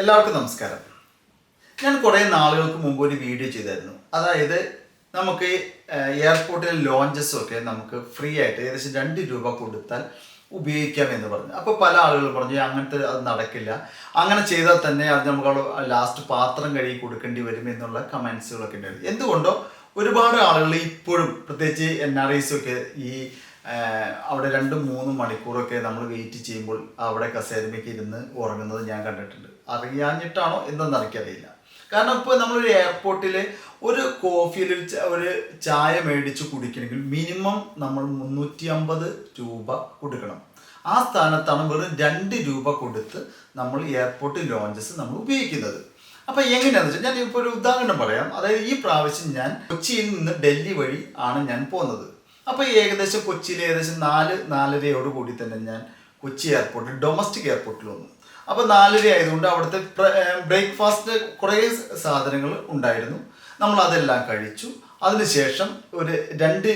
എല്ലാവർക്കും നമസ്കാരം. ഞാൻ കുറേ നാളുകൾക്ക് മുമ്പ് ഒരു വീഡിയോ ചെയ്തായിരുന്നു. അതായത് നമുക്ക് എയർപോർട്ടിലെ ലോഞ്ചസും ഒക്കെ നമുക്ക് ഫ്രീ ആയിട്ട് ഏകദേശം രണ്ട് രൂപ കൊടുത്താൽ ഉപയോഗിക്കാം എന്ന് പറഞ്ഞു. അപ്പോൾ പല ആളുകളും പറഞ്ഞു അങ്ങനത്തെ അത് നടക്കില്ല. അങ്ങനെ ചെയ്താൽ തന്നെ അത് നമുക്ക് ലാസ്റ്റ് പാത്രം കഴുകി കൊടുക്കേണ്ടി വരും എന്നുള്ള കമൻസുകളൊക്കെ ഉണ്ടായിരുന്നു. എന്തുകൊണ്ടോ ഒരുപാട് ആളുകൾ ഇപ്പോഴും പ്രത്യേകിച്ച് എൻ ആർ ഐസും ഒക്കെ ഈ അവിടെ രണ്ടും മൂന്നും മണിക്കൂറൊക്കെ നമ്മൾ വെയിറ്റ് ചെയ്യുമ്പോൾ അവിടെ കസേരമൊക്കെ ഇരുന്ന് ഉറങ്ങുന്നത് ഞാൻ കണ്ടിട്ടുണ്ട്. അറിയാഞ്ഞിട്ടാണോ എന്നൊന്നും എനിക്കറിയില്ല. കാരണം ഇപ്പോൾ നമ്മളൊരു എയർപോർട്ടിൽ ഒരു കോഫിയിൽ ഒരു ചായ മേടിച്ച് കുടിക്കണമെങ്കിൽ മിനിമം നമ്മൾ മുന്നൂറ്റി അമ്പത് രൂപ കൊടുക്കണം. ആ സ്ഥാനത്താണ് വെറും രണ്ട് രൂപ കൊടുത്ത് നമ്മൾ എയർപോർട്ട് ലോഞ്ചസ് നമ്മൾ ഉപയോഗിക്കുന്നത്. അപ്പോൾ എങ്ങനെയാണെന്ന് വെച്ചാൽ ഞാൻ ഇപ്പോൾ ഒരു ഉദാഹരണം പറയാം. അതായത് ഈ പ്രാവശ്യം ഞാൻ കൊച്ചിയിൽ നിന്ന് ഡൽഹി വഴി ആണ് ഞാൻ പോകുന്നത് അപ്പോൾ ഏകദേശം കൊച്ചിയിൽ ഏകദേശം നാല് നാലരയോട് കൂടി തന്നെ ഞാൻ കൊച്ചി എയർപോർട്ടിൽ ഡൊമസ്റ്റിക് എയർപോർട്ടിൽ വന്നു. അപ്പോൾ നാലര ആയതുകൊണ്ട് അവിടുത്തെ ബ്രേക്ക്ഫാസ്റ്റ് കുറേ സാധനങ്ങൾ ഉണ്ടായിരുന്നു. നമ്മൾ അതെല്ലാം കഴിച്ചു. അതിനുശേഷം ഒരു രണ്ട്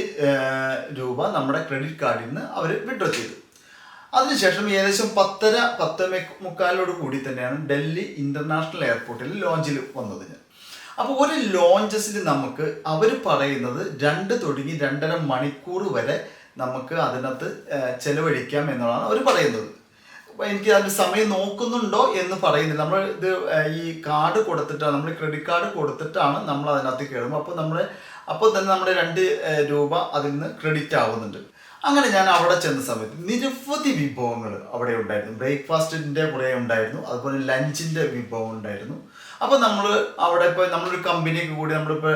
രൂപ നമ്മുടെ ക്രെഡിറ്റ് കാർഡിൽ നിന്ന് അവർ വിഡ്രോ ചെയ്തു. അതിനുശേഷം ഏകദേശം പത്തര പത്ത് മുക്കാലോട് കൂടി തന്നെയാണ് ഡൽഹി ഇന്റർനാഷണൽ എയർപോർട്ടിൽ ലോഞ്ചിൽ വന്നത് ഞാൻ. അപ്പോൾ ഒരു ലോഞ്ചസിൽ നമുക്ക് അവർ പറയുന്നത് രണ്ട് തുടങ്ങി രണ്ടര മണിക്കൂർ വരെ നമുക്ക് അതിനകത്ത് ചെലവഴിക്കാം എന്നുള്ളതാണ് അവർ പറയുന്നത്. എനിക്ക് അതിന്റെ സമയം നോക്കുന്നുണ്ടോ എന്ന് പറയുന്നില്ല. നമ്മൾ ഇത് ഈ കാർഡ് കൊടുത്തിട്ടാണ് നമ്മൾ ക്രെഡിറ്റ് കാർഡ് കൊടുത്തിട്ടാണ് നമ്മൾ അതിനകത്ത് കയറുമ്പോൾ അപ്പോൾ നമ്മൾ അപ്പോൾ തന്നെ നമ്മുടെ രണ്ട് രൂപ അതിൽ നിന്ന് ക്രെഡിറ്റ് ആവുന്നുണ്ട്. അങ്ങനെ ഞാൻ അവിടെ ചെന്ന സമയത്ത് നിരവധി വിഭവങ്ങൾ അവിടെ ഉണ്ടായിരുന്നു. ബ്രേക്ക്ഫാസ്റ്റിന്റെ കുറേ ഉണ്ടായിരുന്നു. അതുപോലെ ലഞ്ചിന്റെ വിഭവം ഉണ്ടായിരുന്നു. അപ്പോൾ നമ്മൾ അവിടെ ഇപ്പോൾ നമ്മളൊരു കമ്പനിയൊക്കെ കൂടി നമ്മളിപ്പോൾ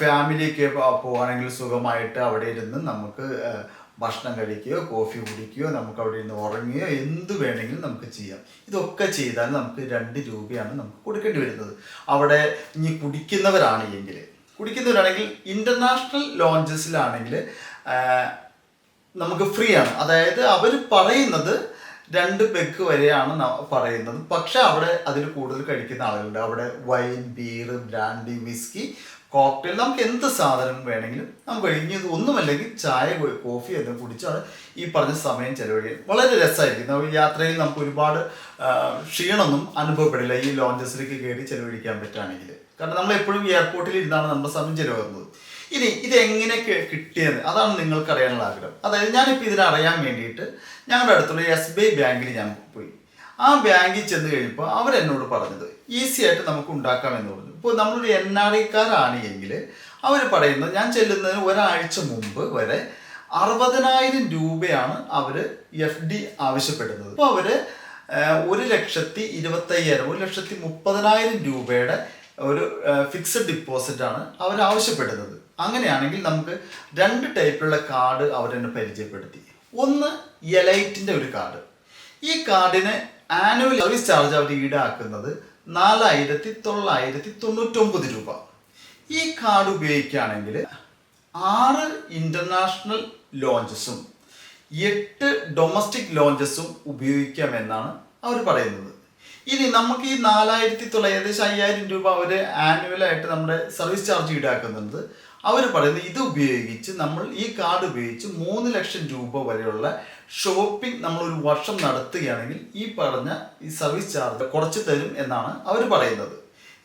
ഫാമിലിയൊക്കെ പോവാണെങ്കിൽ സുഖമായിട്ട് അവിടെ ഇരുന്ന് നമുക്ക് ഭക്ഷണം കഴിക്കുകയോ കോഫി കുടിക്കുകയോ നമുക്ക് അവിടെ ഇരുന്ന് ഉറങ്ങുകയോ എന്ത് വേണമെങ്കിലും നമുക്ക് ചെയ്യാം. ഇതൊക്കെ ചെയ്താൽ നമുക്ക് രണ്ട് രൂപയാണ് നമുക്ക് കൊടുക്കേണ്ടി വരുന്നത്. അവിടെ ഇനി കുടിക്കുന്നവരാണ് എങ്കിൽ കുടിക്കുന്നവരാണെങ്കിൽ ഇന്റർനാഷണൽ ലോഞ്ചസിലാണെങ്കിൽ നമുക്ക് ഫ്രീ ആണ്. അതായത് അവർ പറയുന്നത് രണ്ട് പെക്ക് വരെയാണ് പറയുന്നത്. പക്ഷെ അവിടെ അതിൽ കൂടുതൽ കഴിക്കുന്ന ആളുകളുണ്ട്. അവിടെ wine beer brandy whisky cocktail നമുക്ക് എന്ത് സാധനം വേണമെങ്കിലും നമുക്ക് കഴിഞ്ഞത് ഒന്നുമല്ലെങ്കിൽ ചായ കോഫി എല്ലാം കുടിച്ചാണ് ഈ പറഞ്ഞ സമയം ചെലവഴിക്കുക വളരെ രസമായിരിക്കും. നമ്മൾ യാത്രയിൽ നമുക്ക് ഒരുപാട് ക്ഷീണമൊന്നും അനുഭവപ്പെടില്ല. ഈ ലോഞ്ചസിലേക്ക് കയറി ചെലവഴിക്കാൻ പറ്റുകയാണെങ്കിൽ. കാരണം നമ്മൾ എപ്പോഴും എയർപോർട്ടിൽ ഇരുന്നാണ് നമ്മുടെ സമയം ചെലവാകുന്നത് ഇനി ഇത് എങ്ങനെ കിട്ടിയത്? അതാണ് നിങ്ങൾക്ക് അറിയാനുള്ള ആഗ്രഹം. അതായത് ഞാനിപ്പോൾ ഇതിനറിയാൻ വേണ്ടിയിട്ട് ഞങ്ങളുടെ അടുത്തുള്ള എസ് ബി ഐ ബാങ്കിൽ ഞാൻ പോയി. ആ ബാങ്കിൽ ചെന്ന് കഴിയുമ്പോൾ അവരെന്നോട് പറഞ്ഞത് ഈസി ആയിട്ട് നമുക്ക് ഉണ്ടാക്കാമെന്ന് പറഞ്ഞു. ഇപ്പോൾ നമ്മളൊരു എൻ ആർ ഐക്കാരാണ് എങ്കിൽ അവർ പറയുന്നത് ഞാൻ ചെല്ലുന്നതിന് ഒരാഴ്ച മുമ്പ് വരെ അറുപതിനായിരം രൂപയാണ് അവർ എഫ് ഡി ആവശ്യപ്പെടുന്നത്. അപ്പോൾ അവർ ഒരു ലക്ഷത്തി ഇരുപത്തയ്യായിരം ഒരു ലക്ഷത്തി മുപ്പതിനായിരം രൂപയുടെ ഒരു ഫിക്സഡ് ഡിപ്പോസിറ്റ് ആണ് അവർ ആവശ്യപ്പെടുന്നത്. അങ്ങനെയാണെങ്കിൽ നമുക്ക് രണ്ട് ടൈപ്പിലുള്ള കാർഡ് അവരെന്നെ പരിചയപ്പെടുത്തി. ഒന്ന് എലൈറ്റിന്റെ ഒരു കാർഡ് ഈ കാർഡിന് ആനുവൽ സർവീസ് ചാർജ് അവർ ഈടാക്കുന്നത് നാലായിരത്തി തൊള്ളായിരത്തി തൊണ്ണൂറ്റൊമ്പത് രൂപ. ഈ കാർഡ് ഉപയോഗിക്കുകയാണെങ്കിൽ ആറ് ഇന്റർനാഷണൽ ലോഞ്ചസും എട്ട് ഡൊമസ്റ്റിക് ലോഞ്ചസും ഉപയോഗിക്കാമെന്നാണ് അവർ പറയുന്നത്. ഇനി നമുക്ക് ഈ നാലായിരത്തി തൊള്ളായിരത്തി ഏകദേശം അയ്യായിരം രൂപ അവർ ആനുവലായിട്ട് നമ്മുടെ സർവീസ് ചാർജ് ഈടാക്കുന്നുണ്ട്. അവർ പറയുന്നത് ഇത് ഉപയോഗിച്ച് നമ്മൾ ഈ കാർഡ് ഉപയോഗിച്ച് മൂന്ന് ലക്ഷം രൂപ വരെയുള്ള ഷോപ്പിംഗ് നമ്മൾ ഒരു വർഷം നടത്തുകയാണെങ്കിൽ ഈ പറഞ്ഞ ഈ സർവീസ് ചാർജ് കുറച്ച് തരും എന്നാണ് അവർ പറയുന്നത്.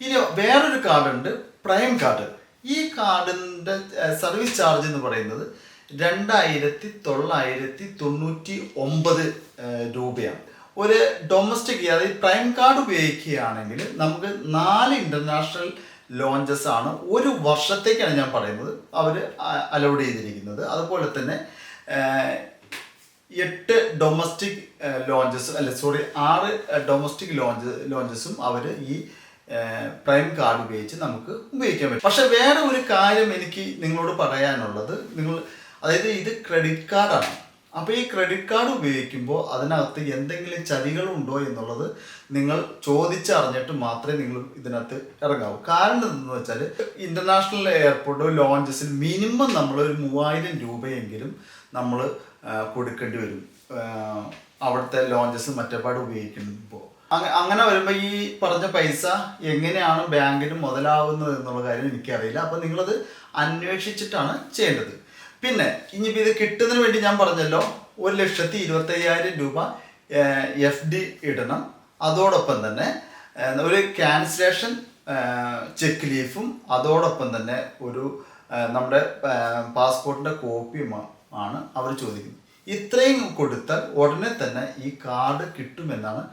ഇനി വേറൊരു കാർഡുണ്ട് പ്രൈം കാർഡ് ഈ കാർഡിന്റെ സർവീസ് ചാർജ് എന്ന് പറയുന്നത് രണ്ടായിരത്തി തൊള്ളായിരത്തി തൊണ്ണൂറ്റി ഒമ്പത് രൂപയാണ്. ഒരു ഡൊമസ്റ്റിക് അതായത് പ്രൈം കാർഡ് ഉപയോഗിക്കുകയാണെങ്കിൽ നമുക്ക് നാല് ഇന്റർനാഷണൽ ലോഞ്ചസ് ആണ് ഒരു വർഷത്തേക്കാണ് ഞാൻ പറയുന്നത് അവർ അലൗഡ് ചെയ്തിരിക്കുന്നത്. അതുപോലെ തന്നെ എട്ട് ഡൊമസ്റ്റിക് ലോഞ്ചസ് അല്ല സോറി ആറ് ഡൊമസ്റ്റിക് ലോഞ്ച് ലോഞ്ചസും അവർ ഈ പ്രൈം കാർഡ് ഉപയോഗിച്ച് നമുക്ക് ഉപയോഗിക്കാൻ പറ്റും. പക്ഷെ വേറെ ഒരു കാര്യം എനിക്ക് നിങ്ങളോട് പറയാനുള്ളത്. നിങ്ങൾ അതായത് ഇത് ക്രെഡിറ്റ് കാർഡാണ് അപ്പോൾ ഈ ക്രെഡിറ്റ് കാർഡ് ഉപയോഗിക്കുമ്പോൾ അതിനകത്ത് എന്തെങ്കിലും ചതികളുണ്ടോ എന്നുള്ളത് നിങ്ങൾ ചോദിച്ചറിഞ്ഞിട്ട് മാത്രമേ നിങ്ങൾ ഇതിനകത്ത് ഇറങ്ങാവൂ. കാരണം എന്തെന്ന് വെച്ചാൽ ഇന്റർനാഷണൽ എയർപോർട്ടോ ലോഞ്ചസിൽ മിനിമം നമ്മൾ ഒരു മൂവായിരം രൂപയെങ്കിലും നമ്മൾ കൊടുക്കേണ്ടി വരും. അവിടുത്തെ ലോഞ്ചസ് മറ്റേപാട് ഉപയോഗിക്കുമ്പോൾ അങ്ങനെ വരുമ്പോൾ ഈ പറഞ്ഞ പൈസ എങ്ങനെയാണ് ബാങ്കിന് മുതലാവുന്നത് എന്നുള്ള കാര്യം എനിക്കറിയില്ല. അപ്പോൾ നിങ്ങളത് അന്വേഷിച്ചിട്ടാണ് ചെയ്യേണ്ടത്. പിന്നെ ഇനിയിപ്പോൾ ഇത് കിട്ടുന്നതിന് വേണ്ടി ഞാൻ പറഞ്ഞല്ലോ ഒരു ലക്ഷത്തി ഇരുപത്തയ്യായിരം രൂപ എഫ് ഡി ഇടണം. അതോടൊപ്പം തന്നെ ഒരു ക്യാൻസലേഷൻ ചെക്ക് ലീഫും അതോടൊപ്പം തന്നെ ഒരു നമ്മുടെ പാസ്പോർട്ടിന്റെ കോപ്പിയും ആണ് അവർ ചോദിക്കുന്നത്. ഇത്രയും കൊടുത്താൽ ഉടനെ തന്നെ ഈ കാർഡ് കിട്ടുമെന്നാണ്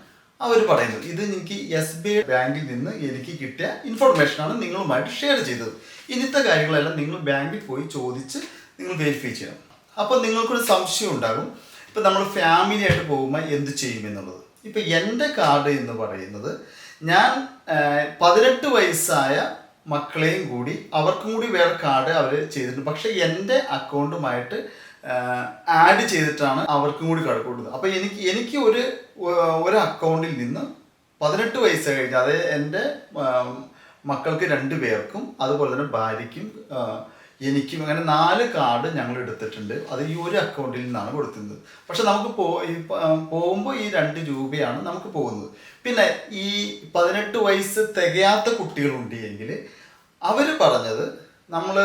അവർ പറയുന്നത്. ഇത് എനിക്ക് എസ് ബി ഐ ബാങ്കിൽ നിന്ന് എനിക്ക് കിട്ടിയ ഇൻഫർമേഷനാണ് നിങ്ങളുമായിട്ട് ഷെയർ ചെയ്തത്. ഇന്നത്തെ കാര്യങ്ങളെല്ലാം നിങ്ങൾ ബാങ്കിൽ പോയി ചോദിച്ച് നിങ്ങൾ വെരിഫൈ ചെയ്യണം. അപ്പോൾ നിങ്ങൾക്കൊരു സംശയം ഉണ്ടാകും. ഇപ്പം നമ്മൾ ഫാമിലി ആയിട്ട് പോകുമ്പോൾ എന്ത് ചെയ്യും എന്നുള്ളത്. ഇപ്പം എന്റെ കാർഡ് എന്ന് പറയുന്നത് ഞാൻ പതിനെട്ട് വയസ്സായ മക്കളെയും കൂടി അവർക്കും കൂടി വേറെ കാർഡ് അവർ ചെയ്തിട്ടുണ്ട്. പക്ഷേ എന്റെ അക്കൗണ്ടുമായിട്ട് ആഡ് ചെയ്തിട്ടാണ് അവർക്കും കൂടി കാർഡ് കൊടുത്തത് അപ്പോൾ എനിക്ക് എനിക്ക് ഒരു ഒരു അക്കൗണ്ടിൽ നിന്ന് പതിനെട്ട് വയസ്സ് കഴിഞ്ഞ് അതായത് എന്റെ മക്കൾക്ക് രണ്ട് പേർക്കും അതുപോലെ തന്നെ ഭാര്യയ്ക്കും എനിക്കും അങ്ങനെ നാല് കാർഡ് ഞങ്ങൾ എടുത്തിട്ടുണ്ട്. അത് ഈ ഒരു അക്കൗണ്ടിൽ നിന്നാണ് കൊടുക്കുന്നത് പക്ഷെ നമുക്ക് പോ പോകുമ്പോൾ ഈ രണ്ട് രൂപയാണ് നമുക്ക് പോകുന്നത്. പിന്നെ ഈ പതിനെട്ട് വയസ്സ് തികയാത്ത കുട്ടികളുണ്ട് എങ്കിൽ അവർ പറഞ്ഞത് നമ്മൾ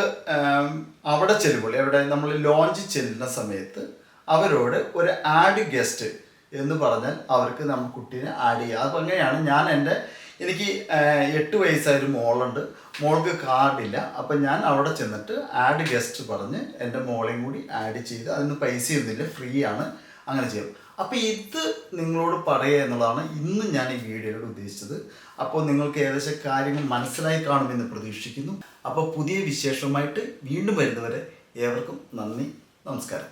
അവിടെ ചെല്ലുമ്പോൾ എവിടെ നമ്മൾ ലോഞ്ച് ചെല്ലുന്ന സമയത്ത് അവരോട് ഒരു ആഡ് ഗസ്റ്റ് എന്ന് പറഞ്ഞാൽ അവർക്ക് നമ്മൾ കുട്ടീനെ ആഡ് ചെയ്യുക അപ്പം അങ്ങനെയാണ് ഞാൻ എന്റെ എനിക്ക് എട്ട് വയസ്സായൊരു മോളുണ്ട്. മോൾക്ക് കാർഡില്ല അപ്പം ഞാൻ അവിടെ ചെന്നിട്ട് ആഡ് ഗസ്റ്റ് പറഞ്ഞ് എന്റെ മോളെയും കൂടി ആഡ് ചെയ്ത് അതിന് പൈസയൊന്നുമില്ല ഫ്രീ ആണ്. അങ്ങനെ ചെയ്യും അപ്പോൾ ഇത് നിങ്ങളോട് പറയുക എന്നുള്ളതാണ് ഇന്ന് ഞാൻ ഈ വീഡിയോയിലൂടെ ഉദ്ദേശിച്ചത്. അപ്പോൾ നിങ്ങൾക്ക് ഏകദേശം കാര്യങ്ങൾ മനസ്സിലായി കാണുമെന്ന് പ്രതീക്ഷിക്കുന്നു. അപ്പോൾ പുതിയ വിശേഷമായിട്ട് വീണ്ടും വരുന്നവരെ ഏവർക്കും നന്ദി നമസ്കാരം.